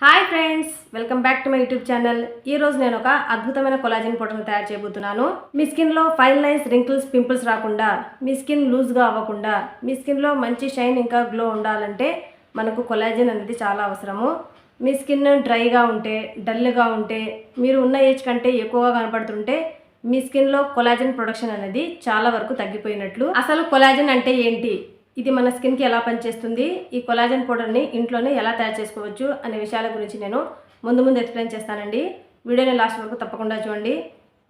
Hi friends welcome back to my YouTube channel ఈ రోజు నేను ఒక అద్భుతమైన కొలాజిన్ పౌడర్ని తయారు చేయబోతున్నాను. మీ స్కిన్లో ఫైన్ లైన్స్ రింకిల్స్ పింపుల్స్ రాకుండా మీ స్కిన్ లూజ్గా అవ్వకుండా మీ స్కిన్లో మంచి షైన్ ఇంకా గ్లో ఉండాలంటే మనకు కొలాజిన్ అనేది చాలా అవసరము. మీ స్కిన్ డ్రైగా ఉంటే డల్గా ఉంటే మీరు ఉన్న ఏజ్ కంటే ఎక్కువగా కనపడుతుంటే మీ స్కిన్లో కొలాజిన్ ప్రొడక్షన్ అనేది చాలా వరకు తగ్గిపోయినట్లు. అసలు కొలాజిన్ అంటే ఏంటి? ఇది మన స్కిన్కి ఎలా పనిచేస్తుంది? ఈ కొలాజన్ పౌడర్ని ఇంట్లోనే ఎలా తయారు చేసుకోవచ్చు అనే విషయాల గురించి నేను ముందు ముందు ఎక్స్ప్లెయిన్ చేస్తానండి. వీడియోని లాస్ట్ వరకు తప్పకుండా చూడండి.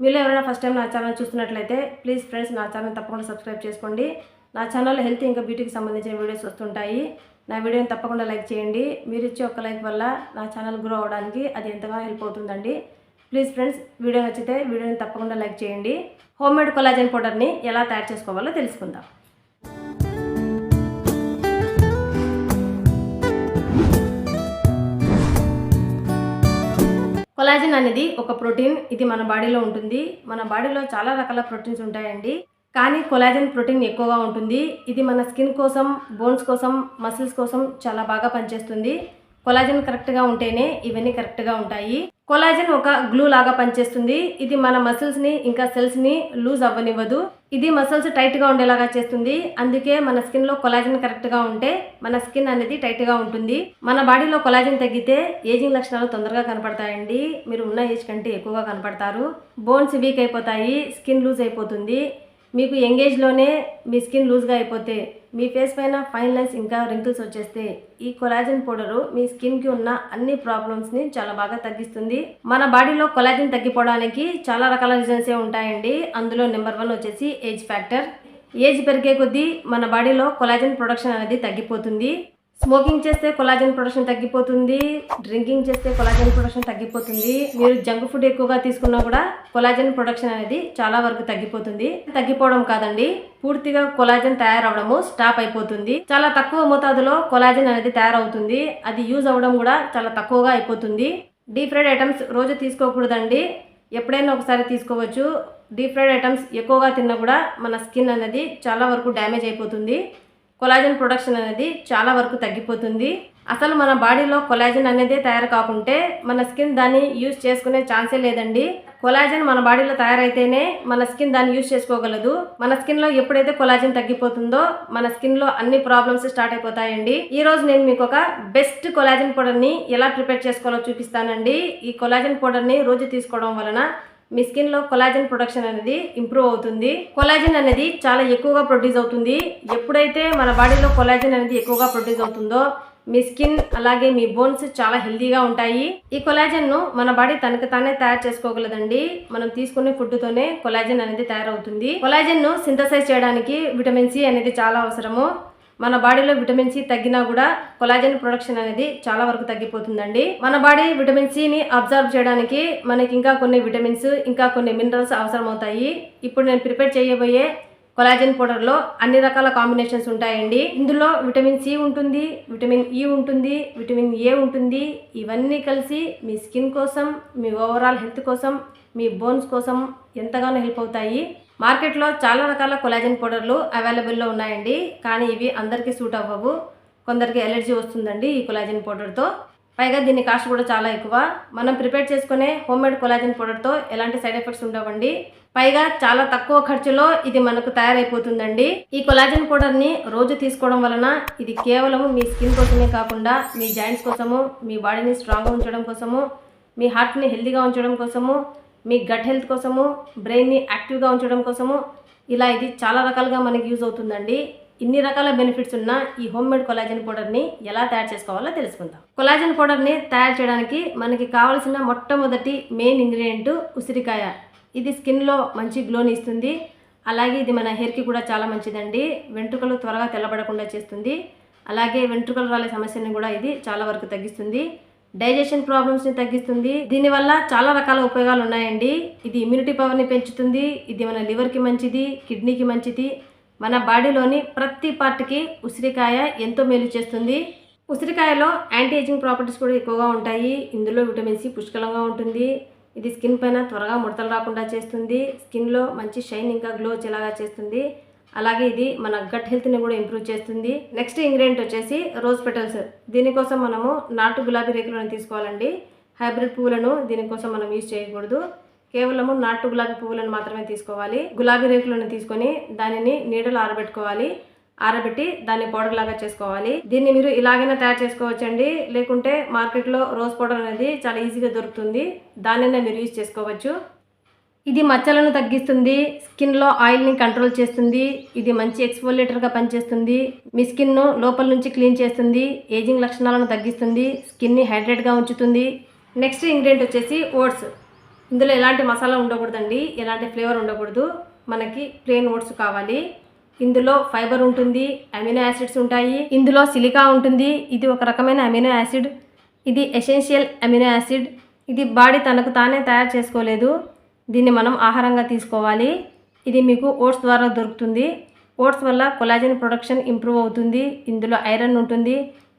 మీరు ఎవరైనా ఫస్ట్ టైం నా ఛానల్ చూస్తున్నట్లయితే ప్లీజ్ ఫ్రెండ్స్ నా ఛానల్ తప్పకుండా సబ్స్క్రైబ్ చేసుకోండి. నా ఛానల్లో హెల్త్ ఇంకా బ్యూటీకి సంబంధించిన వీడియోస్ వస్తుంటాయి. నా వీడియోని తప్పకుండా లైక్ చేయండి. మీరు ఇచ్చే ఒక లైక్ వల్ల నా ఛానల్ గ్రో అవడానికి అది ఎంతగా హెల్ప్ అవుతుందండి. ప్లీజ్ ఫ్రెండ్స్ వీడియో నచ్చితే వీడియోని తప్పకుండా లైక్ చేయండి. హోమ్ మేడ్ కొలాజన్ పౌడర్ని ఎలా తయారు చేసుకోవాలో తెలుసుకుందాం. కొలాజిన్ అనేది ఒక ప్రోటీన్ ఇది మన బాడీలో ఉంటుంది. మన బాడీలో చాలా రకాల ప్రోటీన్స్ ఉంటాయండి. కానీ కొలాజిన్ ప్రోటీన్ ఎక్కువగా ఉంటుంది. ఇది మన స్కిన్ కోసం బోన్స్ కోసం మసిల్స్ కోసం చాలా బాగా పనిచేస్తుంది. కొలాజిన్ కరెక్ట్గా ఉంటేనే ఇవన్నీ కరెక్ట్గా ఉంటాయి. కొలాజన్ ఒక గ్లూ లాగా పనిచేస్తుంది. ఇది మన మసిల్స్ని ఇంకా సెల్స్ని లూజ్ అవ్వనివ్వదు. ఇది మసిల్స్ టైట్గా ఉండేలాగా చేస్తుంది. అందుకే మన స్కిన్లో కొలాజిన్ కరెక్ట్గా ఉంటే మన స్కిన్ అనేది టైట్గా ఉంటుంది. మన బాడీలో కొలాజన్ తగ్గితే ఏజింగ్ లక్షణాలు తొందరగా కనపడతాయండి. మీరు ఉన్న ఏజ్ కంటే ఎక్కువగా కనపడతారు. బోన్స్ వీక్ అయిపోతాయి స్కిన్ లూజ్ అయిపోతుంది. మీకు ఎంగేజ్లోనే మీ స్కిన్ లూజ్గా అయిపోతే మీ ఫేస్ పైన ఫైన్ లైన్స్ ఇంకా రింకిల్స్ వచ్చేస్తే ఈ కొలాజిన్ పౌడరు మీ స్కిన్కి ఉన్న అన్ని ప్రాబ్లమ్స్ని చాలా బాగా తగ్గిస్తుంది. మన బాడీలో కొలాజిన్ తగ్గిపోవడానికి చాలా రకాల రీజన్సే ఉంటాయండి. అందులో నెంబర్ వన్ వచ్చేసి ఏజ్ ఫ్యాక్టర్. ఏజ్ పెరిగే కొద్దీ మన బాడీలో కొలాజిన్ ప్రొడక్షన్ అనేది తగ్గిపోతుంది. స్మోకింగ్ చేస్తే కొలాజన్ ప్రొడక్షన్ తగ్గిపోతుంది డ్రింకింగ్ చేస్తే కొలాజన్ ప్రొడక్షన్ తగ్గిపోతుంది. మీరు జంక్ ఫుడ్ ఎక్కువగా తీసుకున్నా కూడా కొలాజన్ ప్రొడక్షన్ అనేది చాలా వరకు తగ్గిపోతుంది. తగ్గిపోవడం కాదండి పూర్తిగా కొలాజన్ తయారవడము స్టాప్ అయిపోతుంది. చాలా తక్కువ మోతాదులో కొలాజన్ అనేది తయారవుతుంది. అది యూజ్ అవ్వడం కూడా చాలా తక్కువగా అయిపోతుంది. డీప్ ఫ్రైడ్ ఐటమ్స్ రోజు తీసుకోకూడదండి. ఎప్పుడైనా ఒకసారి తీసుకోవచ్చు. డీప్ ఫ్రైడ్ ఐటమ్స్ ఎక్కువగా తిన్నా కూడా మన స్కిన్ అనేది చాలా వరకు డ్యామేజ్ అయిపోతుంది. కొలాజన్ ప్రొడక్షన్ అనేది చాలా వరకు తగ్గిపోతుంది. అసలు మన బాడీలో కొలాజన్ అనేది తయారు కాకుంటే మన స్కిన్ దాన్ని యూజ్ చేసుకునే ఛాన్సే లేదండి. కొలాజన్ మన బాడీలో తయారైతేనే మన స్కిన్ దాన్ని యూజ్ చేసుకోగలదు. మన స్కిన్లో ఎప్పుడైతే కొలాజన్ తగ్గిపోతుందో మన స్కిన్లో అన్ని ప్రాబ్లమ్స్ స్టార్ట్ అయిపోతాయండి. ఈ రోజు నేను మీకు ఒక బెస్ట్ కొలాజన్ పౌడర్ని ఎలా ప్రిపేర్ చేసుకోవాలో చూపిస్తానండి. ఈ కొలాజన్ పౌడర్ని రోజు తీసుకోవడం వలన మీ స్కిన్లో కొలాజన్ ప్రొడక్షన్ అనేది ఇంప్రూవ్ అవుతుంది. కొలాజన్ అనేది చాలా ఎక్కువగా ప్రొడ్యూస్ అవుతుంది. ఎప్పుడైతే మన బాడీలో కొలాజన్ అనేది ఎక్కువగా ప్రొడ్యూస్ అవుతుందో మీ స్కిన్ అలాగే మీ బోన్స్ చాలా హెల్దీగా ఉంటాయి. ఈ కొలాజన్ను మన బాడీ తనకు తానే తయారు చేసుకోగలదండి. మనం తీసుకునే ఫుడ్తోనే కొలాజన్ అనేది తయారవుతుంది. కొలాజన్ను సింథసైజ్ చేయడానికి విటమిన్ సి అనేది చాలా అవసరము. మన బాడీలో విటమిన్ సి తగ్గినా కూడా కొలాజన్ ప్రొడక్షన్ అనేది చాలా వరకు తగ్గిపోతుందండి. మన బాడీ విటమిన్ సిని అబ్జర్వ్ చేయడానికి మనకి ఇంకా కొన్ని విటమిన్స్ ఇంకా కొన్ని మినరల్స్ అవసరమవుతాయి. ఇప్పుడు నేను ప్రిపేర్ చేయబోయే కొలాజన్ పౌడర్లో అన్ని రకాల కాంబినేషన్స్ ఉంటాయండి. ఇందులో విటమిన్ సి ఉంటుంది విటమిన్ ఈ ఉంటుంది విటమిన్ ఏ ఉంటుంది. ఇవన్నీ కలిసి మీ స్కిన్ కోసం మీ ఓవరాల్ హెల్త్ కోసం మీ బోన్స్ కోసం ఎంతగానో హెల్ప్ అవుతాయి. మార్కెట్లో చాలా రకాల కొలాజిన్ పౌడర్లు అవైలబుల్లో ఉన్నాయండి. కానీ ఇవి అందరికీ సూట్ అవ్వవు. కొందరికి ఎలర్జీ వస్తుందండి ఈ కొలాజిన్ పౌడర్తో. పైగా దీని కాస్ట్ కూడా చాలా ఎక్కువ. మనం ప్రిపేర్ చేసుకునే హోమ్ మేడ్ పౌడర్తో ఎలాంటి సైడ్ ఎఫెక్ట్స్ ఉండవండి. పైగా చాలా తక్కువ ఖర్చులో ఇది మనకు తయారైపోతుందండి. ఈ కొలాజిన్ పౌడర్ని రోజు తీసుకోవడం వలన ఇది కేవలం మీ స్కిన్ కోసమే కాకుండా మీ జాయింట్స్ కోసము మీ బాడీని స్ట్రాంగ్గా ఉంచడం కోసము మీ హార్ట్ని హెల్తీగా ఉంచడం కోసము మీ గట్ హెల్త్ కోసము బ్రెయిన్ని యాక్టివ్గా ఉంచడం కోసము ఇలా ఇది చాలా రకాలుగా మనకి యూజ్ అవుతుందండి. ఇన్ని రకాల బెనిఫిట్స్ ఉన్న ఈ హోమ్ మేడ్ కొలాజన్ పౌడర్ని ఎలా తయారు చేసుకోవాలో తెలుసుకుందాం. కొలాజన్ పౌడర్ని తయారు చేయడానికి మనకి కావాల్సిన మొట్టమొదటి మెయిన్ ఇంగ్రీడియంట్ ఉసిరికాయ. ఇది స్కిన్లో మంచి గ్లోని ఇస్తుంది. అలాగే ఇది మన హెయిర్కి కూడా చాలా మంచిదండి. వెంట్రుకలు త్వరగా తెల్లబడకుండా చేస్తుంది. అలాగే వెంట్రుకలు రాలే సమస్యని కూడా ఇది చాలా వరకు తగ్గిస్తుంది. డైజెషన్ ప్రాబ్లమ్స్ని తగ్గిస్తుంది. దీనివల్ల చాలా రకాల ఉపయోగాలు ఉన్నాయండి. ఇది ఇమ్యూనిటీ పవర్ని పెంచుతుంది. ఇది మన లివర్కి మంచిది కిడ్నీకి మంచిది. మన బాడీలోని ప్రతి పార్ట్కి ఉసిరికాయ ఎంతో మేలు చేస్తుంది. ఉసిరికాయలో యాంటీ ఏజింగ్ ప్రాపర్టీస్ కూడా ఎక్కువగా ఉంటాయి. ఇందులో విటమిన్ సి పుష్కలంగా ఉంటుంది. ఇది స్కిన్ పైన త్వరగా ముడతలు రాకుండా చేస్తుంది. స్కిన్లో మంచి షైన్ ఇంకా గ్లో వచ్చేలాగా చేస్తుంది. అలాగే ఇది మన గట్ హెల్త్ని కూడా ఇంప్రూవ్ చేస్తుంది. నెక్స్ట్ ఇంగ్రీడియంట్ వచ్చేసి రోజ్ పెటల్స్ దీనికోసం మనము నాటు గులాబీ రేకులను తీసుకోవాలండి. హైబ్రిడ్ పువ్వులను దీనికోసం మనం యూజ్ చేయకూడదు. కేవలము నాటు గులాబీ పువ్వులను మాత్రమే తీసుకోవాలి. గులాబీ రేకులను తీసుకొని దానిని నీడలో ఆరబెట్టుకోవాలి. ఆరబెట్టి దాన్ని పౌడర్ లాగా చేసుకోవాలి. దీన్ని మీరు ఇలాగైనా తయారు చేసుకోవచ్చండి. లేకుంటే మార్కెట్లో రోజ్ పౌడర్ అనేది చాలా ఈజీగా దొరుకుతుంది. దానినే మీరు యూజ్ చేసుకోవచ్చు. ఇది మచ్చలను తగ్గిస్తుంది స్కిన్లో ఆయిల్ని కంట్రోల్ చేస్తుంది ఇది మంచి ఎక్స్పోలేటర్గా పనిచేస్తుంది మీ స్కిన్ను లోపల నుంచి క్లీన్ చేస్తుంది ఏజింగ్ లక్షణాలను తగ్గిస్తుంది స్కిన్ని హైడ్రేట్గా ఉంచుతుంది. నెక్స్ట్ ఇంగ్రీడియంట్ వచ్చేసి ఓట్స్. ఇందులో ఎలాంటి మసాలా ఉండకూడదండి ఎలాంటి ఫ్లేవర్ ఉండకూడదు మనకి ప్లెయిన్ ఓట్స్ కావాలి. ఇందులో ఫైబర్ ఉంటుంది అమినో యాసిడ్స్ ఉంటాయి ఇందులో సిలికా ఉంటుంది ఇది ఒక రకమైన అమినో యాసిడ్ ఇది ఎసెన్షియల్ అమినో యాసిడ్ ఇది బాడీ తనకు తానే తయారు చేసుకోలేదు. దీన్ని మనం ఆహారంగా తీసుకోవాలి. ఇది మీకు ఓట్స్ ద్వారా దొరుకుతుంది. ఓట్స్ వల్ల కొలాజన్ ప్రొడక్షన్ ఇంప్రూవ్ అవుతుంది. ఇందులో ఐరన్ ఉంటుంది.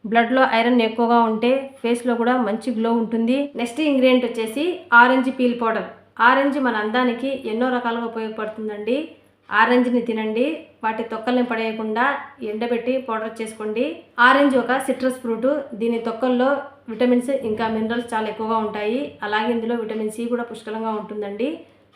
బ్లడ్లో ఐరన్ ఎక్కువగా ఉంటే ఫేస్లో కూడా మంచి గ్లో ఉంటుంది. నెక్స్ట్ ఇంగ్రీడియంట్ వచ్చేసి ఆరెంజ్ పీల్ పౌడర్. ఆరెంజ్ మన అందానికి ఎన్నో రకాలుగా ఉపయోగపడుతుందండి. ఆరెంజ్ని తినండి వాటి తొక్కల్ని పడేయకుండా ఎండబెట్టి పౌడర్ చేసుకోండి. ఆరెంజ్ ఒక సిట్రస్ ఫ్రూట్ దీని తొక్కల్లో విటమిన్స్ ఇంకా మినరల్స్ చాలా ఎక్కువగా ఉంటాయి. అలాగే ఇందులో విటమిన్ సి కూడా పుష్కలంగా ఉంటుందండి.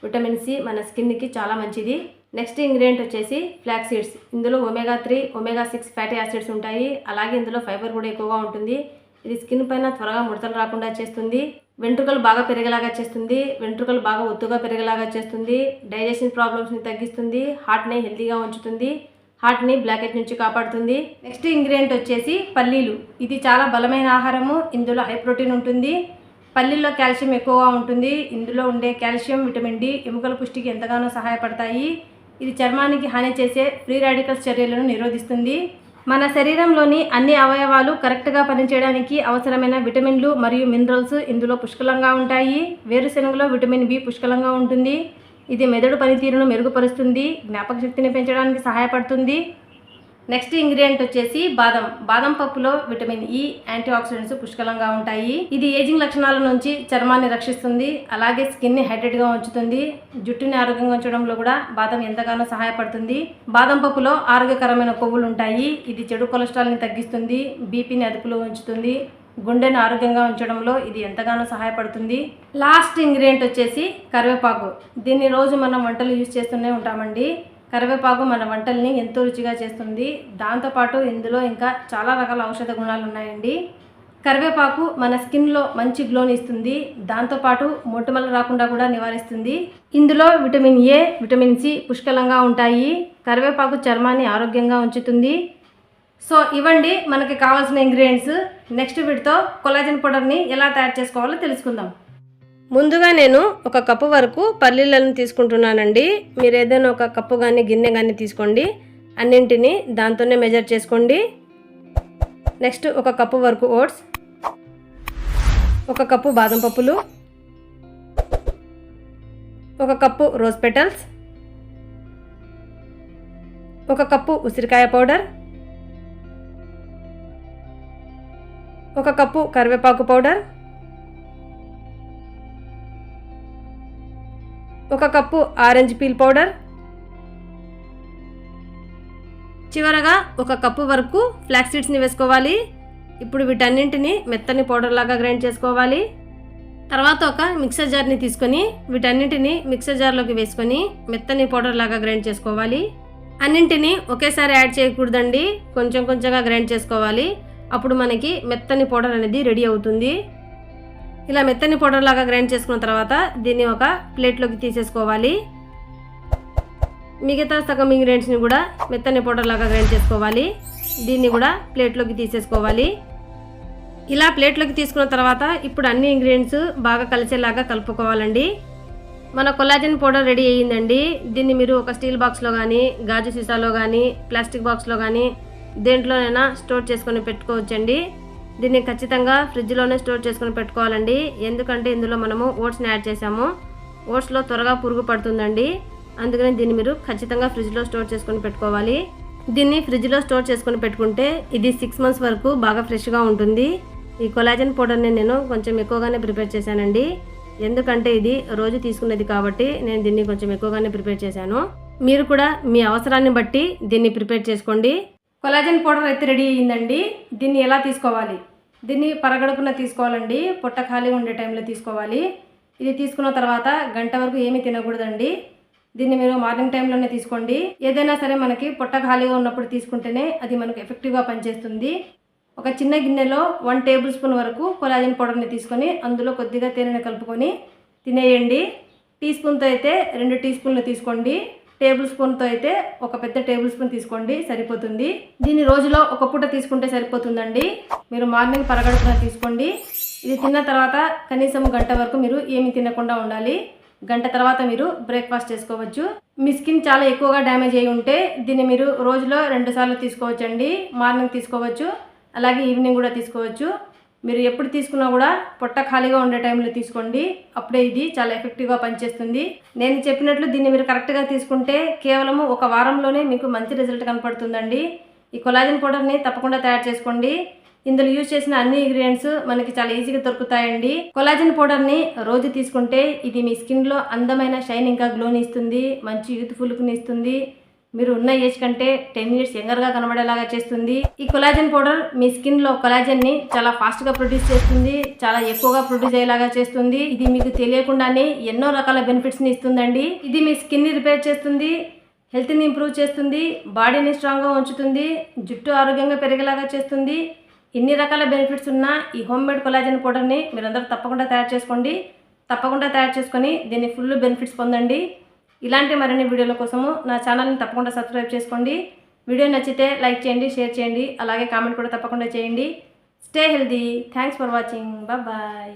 విటమిన్ సి మన స్కిన్కి చాలా మంచిది. నెక్స్ట్ ఇంగ్రీడియంట్ వచ్చేసి ఫ్లాక్ సీడ్స్. ఇందులో omega three omega six fatty acids ఉంటాయి. అలాగే ఇందులో ఫైబర్ కూడా ఎక్కువగా ఉంటుంది. ఇది స్కిన్ పైన త్వరగా ముడతలు రాకుండా చేస్తుంది. వెంట్రుకలు బాగా పెరిగేలాగా చేస్తుంది. వెంట్రుకలు బాగా ఒత్తుగా పెరిగేలాగా చేస్తుంది. డైజెషన్ ప్రాబ్లమ్స్ని తగ్గిస్తుంది. హార్ట్ని హెల్తీగా ఉంచుతుంది. హార్ట్ని బ్లాకెట్ నుంచి కాపాడుతుంది. నెక్స్ట్ ఇంగ్రీడియంట్ వచ్చేసి పల్లీలు. ఇది చాలా బలమైన ఆహారము. ఇందులో హై ప్రోటీన్ ఉంటుంది. పల్లీల్లో కాల్షియం ఎక్కువగా ఉంటుంది. ఇందులో ఉండే కాల్షియం విటమిన్ డి ఎముకల పుష్టికి ఎంతగానో సహాయపడతాయి. ఇది చర్మానికి హాని చేసే ఫ్రీ రాడికల్స్ చర్యలను నిరోధిస్తుంది. మన శరీరంలోని అన్ని అవయవాలు కరెక్ట్గా పనిచేయడానికి అవసరమైన విటమిన్లు మరియు మినరల్స్ ఇందులో పుష్కలంగా ఉంటాయి. వేరుశెనగలో విటమిన్ బి పుష్కలంగా ఉంటుంది. ఇది మెదడు పనితీరును మెరుగుపరుస్తుంది జ్ఞాపక శక్తిని పెంచడానికి సహాయపడుతుంది. నెక్స్ట్ ఇంగ్రీడియంట్ వచ్చేసి బాదం. బాదం పప్పులో విటమిన్ e, ఈ యాంటీ ఆక్సిడెంట్స్ పుష్కలంగా ఉంటాయి. ఇది ఏజింగ్ లక్షణాల నుంచి చర్మాన్ని రక్షిస్తుంది. అలాగే స్కిన్ని హైడ్రేట్గా ఉంచుతుంది. జుట్టుని ఆరోగ్యంగా ఉంచడంలో కూడా బాదం ఎంతగానో సహాయపడుతుంది. బాదం పప్పులో ఆరోగ్యకరమైన కొవ్వులు ఉంటాయి. ఇది చెడు కొలెస్ట్రాల్ని తగ్గిస్తుంది. బీపీని అదుపులో ఉంచుతుంది. గుండెను ఆరోగ్యంగా ఉంచడంలో ఇది ఎంతగానో సహాయపడుతుంది. లాస్ట్ ఇంగ్రీడియంట్ వచ్చేసి కరివేపాకు. దీన్ని రోజు మనం వంటలు యూజ్ చేస్తూనే ఉంటామండి. కరివేపాకు మన వంటల్ని ఎంతో రుచిగా చేస్తుంది. దాంతోపాటు ఇందులో ఇంకా చాలా రకాల ఔషధ గుణాలు ఉన్నాయండి. కరివేపాకు మన స్కిన్లో మంచి గ్లోని ఇస్తుంది. దాంతోపాటు మొటిమలు రాకుండా కూడా నివారిస్తుంది. ఇందులో విటమిన్ ఏ విటమిన్ సి పుష్కలంగా ఉంటాయి. కరివేపాకు చర్మాన్ని ఆరోగ్యంగా ఉంచుతుంది. సో ఇవ్వండి. మనకి కావాల్సిన ఇంగ్రీడియంట్స్ నెక్స్ట్ వీటితో కొలాజన్ పౌడర్ని ఎలా తయారు చేసుకోవాలో తెలుసుకుందాం. ముందుగా నేను ఒక కప్పు వరకు పల్లీలను తీసుకుంటున్నానండి. మీరు ఏదైనా ఒక కప్పు కానీ గిన్నె కానీ తీసుకోండి. అన్నింటినీ దాంతోనే మెజర్ చేసుకోండి. నెక్స్ట్ ఒక కప్పు వరకు ఓట్స్ ఒక కప్పు బాదం పప్పులు ఒక కప్పు రోజ్ పెటల్స్ ఒక కప్పు ఉసిరికాయ పౌడర్ ఒక కప్పు కరివేపాకు పౌడర్ ఒక కప్పు ఆరెంజ్ పీల్ పౌడర్. చివరగా ఒక కప్పు వరకు ఫ్లాక్స్ సీడ్స్ని వేసుకోవాలి. ఇప్పుడు వీటన్నింటిని మెత్తని పౌడర్ లాగా గ్రైండ్ చేసుకోవాలి. తర్వాత ఒక మిక్సర్ జార్ని తీసుకొని వీటన్నింటిని మిక్సర్ జార్లోకి వేసుకొని మెత్తని పౌడర్ లాగా గ్రైండ్ చేసుకోవాలి. అన్నింటినీ ఒకేసారి యాడ్ చేయకూడదండి. కొంచెం కొంచెంగా గ్రైండ్ చేసుకోవాలి. అప్పుడు మనకి మెత్తని పౌడర్ అనేది రెడీ అవుతుంది. ఇలా మెత్తని పౌడర్ లాగా గ్రైండ్ చేసుకున్న తర్వాత దీన్ని ఒక ప్లేట్లోకి తీసేసుకోవాలి. మిగతా సగం ఇంగ్రీడియంట్స్ని కూడా మెత్తని పౌడర్ లాగా గ్రైండ్ చేసుకోవాలి. దీన్ని కూడా ప్లేట్లోకి తీసేసుకోవాలి. ఇలా ప్లేట్లోకి తీసుకున్న తర్వాత ఇప్పుడు అన్ని ఇంగ్రీడియంట్స్ బాగా కలిసేలాగా కలుపుకోవాలండి. మన కొలాజన్ పౌడర్ రెడీ అయ్యిందండి. దీన్ని మీరు ఒక స్టీల్ బాక్స్లో కానీ గాజు సీసాలో కానీ ప్లాస్టిక్ బాక్స్లో కానీ దేంట్లోనైనా స్టోర్ చేసుకొని పెట్టుకోవచ్చండి. దీన్ని ఖచ్చితంగా ఫ్రిడ్జ్లోనే స్టోర్ చేసుకుని పెట్టుకోవాలండి. ఎందుకంటే ఇందులో మనము ఓట్స్ని యాడ్ చేసాము ఓట్స్లో త్వరగా పురుగు పడుతుందండి. అందుకని దీన్ని మీరు ఖచ్చితంగా ఫ్రిడ్జ్లో స్టోర్ చేసుకుని పెట్టుకోవాలి. దీన్ని ఫ్రిడ్జ్లో స్టోర్ చేసుకుని పెట్టుకుంటే ఇది సిక్స్ మంత్స్ వరకు బాగా ఫ్రెష్గా ఉంటుంది. ఈ కొలాజన్ పౌడర్ని నేను కొంచెం ఎక్కువగానే ప్రిపేర్ చేశానండి. ఎందుకంటే ఇది రోజు తీసుకునేది కాబట్టి నేను దీన్ని కొంచెం ఎక్కువగానే ప్రిపేర్ చేశాను. మీరు కూడా మీ అవసరాన్ని బట్టి దీన్ని ప్రిపేర్ చేసుకోండి. కొలాజన్ పౌడర్ అయితే రెడీ అయ్యిందండి. దీన్ని ఎలా తీసుకోవాలి? దీన్ని పరగడుపున తీసుకోవాలండి. పొట్ట ఖాళీ ఉండే టైంలో తీసుకోవాలి. ఇది తీసుకున్న తర్వాత గంట వరకు ఏమీ తినకూడదండి. దీన్ని మీరు మార్నింగ్ టైంలోనే తీసుకోండి. ఏదైనా సరే మనకి పొట్ట ఖాళీగా ఉన్నప్పుడు తీసుకుంటేనే అది మనకు ఎఫెక్టివ్గా పనిచేస్తుంది. ఒక చిన్న గిన్నెలో వన్ టేబుల్ స్పూన్ వరకు కొలాజిన్ పౌడర్ని తీసుకొని అందులో కొద్దిగా తేనెను కలుపుకొని తినేయండి. టీ స్పూన్తో అయితే రెండు టీ స్పూన్లు తీసుకోండి. టేబుల్ స్పూన్తో అయితే ఒక పెద్ద టేబుల్ స్పూన్ తీసుకోండి సరిపోతుంది. దీన్ని రోజులో ఒక పూట తీసుకుంటే సరిపోతుందండి. మీరు మార్నింగ్ పరగడుపున తీసుకోండి. ఇది తిన్న తర్వాత కనీసం గంట వరకు మీరు ఏమి తినకుండా ఉండాలి. గంట తర్వాత మీరు బ్రేక్ఫాస్ట్ చేసుకోవచ్చు. మీ స్కిన్ చాలా ఎక్కువగా డ్యామేజ్ అయి ఉంటే దీన్ని మీరు రోజులో రెండు సార్లు తీసుకోవచ్చండి. మార్నింగ్ తీసుకోవచ్చు అలాగే ఈవినింగ్ కూడా తీసుకోవచ్చు. మీరు ఎప్పుడు తీసుకున్నా కూడా పొట్ట ఖాళీగా ఉండే టైంలో తీసుకోండి. అప్పుడే ఇది చాలా ఎఫెక్టివ్గా పనిచేస్తుంది. నేను చెప్పినట్లు దీన్ని మీరు కరెక్ట్గా తీసుకుంటే కేవలం ఒక వారంలోనే మీకు మంచి రిజల్ట్ కనపడుతుందండి. ఈ కొలాజిన్ పౌడర్ని తప్పకుండా తయారు చేసుకోండి. ఇందులో యూజ్ చేసిన అన్ని ఇంగ్రీడియంట్స్ మనకి చాలా ఈజీగా దొరుకుతాయండి. కొలాజిన్ పౌడర్ని రోజు తీసుకుంటే ఇది మీ స్కిన్లో అందమైన షైన్ ఇంకా గ్లోని ఇస్తుంది. మంచి యూత్ఫుల్ని ఇస్తుంది. మీరు ఉన్న ఏజ్ కంటే టెన్ ఇయర్స్ యంగర్గా కనబడేలాగా చేస్తుంది. ఈ కొలాజన్ పౌడర్ మీ స్కిన్లో కొలాజన్ని చాలా ఫాస్ట్గా ప్రొడ్యూస్ చేస్తుంది చాలా ఎక్కువగా ప్రొడ్యూస్ అయ్యేలాగా చేస్తుంది. ఇది మీకు తెలియకుండానే ఎన్నో రకాల బెనిఫిట్స్ని ఇస్తుందండి. ఇది మీ స్కిన్ని రిపేర్ చేస్తుంది హెల్త్ని ఇంప్రూవ్ చేస్తుంది బాడీని స్ట్రాంగ్గా ఉంచుతుంది జుట్టు ఆరోగ్యంగా పెరిగేలాగా చేస్తుంది. ఇన్ని రకాల బెనిఫిట్స్ ఉన్న ఈ హోమ్ మేడ్ కొలాజన్ పౌడర్ని మీరందరూ తప్పకుండా తయారు చేసుకోండి. తప్పకుండా తయారు చేసుకొని దీన్ని ఫుల్ బెనిఫిట్స్ పొందండి. ఇలాంటి మరిన్ని వీడియోల కోసము నా ఛానల్ని తప్పకుండా సబ్స్క్రైబ్ చేసుకోండి. వీడియో నచ్చితే లైక్ చేయండి షేర్ చేయండి అలాగే కామెంట్ కూడా తప్పకుండా చేయండి. Stay healthy thanks for watching bye